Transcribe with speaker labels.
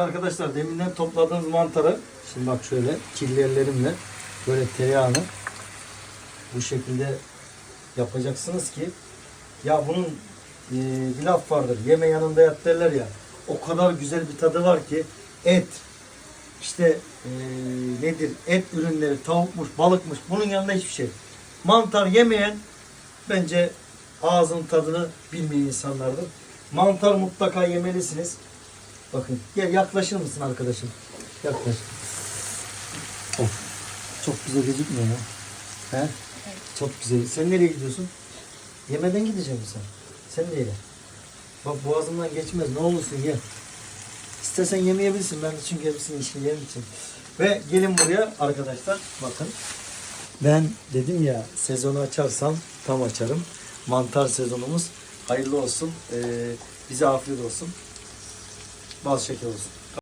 Speaker 1: Arkadaşlar deminden topladığımız mantarı şimdi bak şöyle kirli böyle tereyağını bu şekilde yapacaksınız ki ya bunun e, bir laf vardır yeme yanında yat derler ya o kadar güzel bir tadı var ki et işte e, nedir et ürünleri tavukmuş balıkmış bunun yanında hiçbir şey. Mantar yemeyen bence ağzın tadını bilmeyen insanlardır. Mantar mutlaka yemelisiniz bakın gel yaklaşır mısın arkadaşım yaklaş of çok güzel gözükmüyor ya he çok güzel sen nereye gidiyorsun yemeden gideceğim sen sen de ye bak boğazımdan geçmez ne olursun ye İstersen yemeyebilirsin. Ben de çünkü hepsini işini yerim için. Ve gelin buraya arkadaşlar. Bakın. Ben dedim ya sezonu açarsam tam açarım. Mantar sezonumuz hayırlı olsun. Ee, bize afiyet olsun. Bal şeker olsun.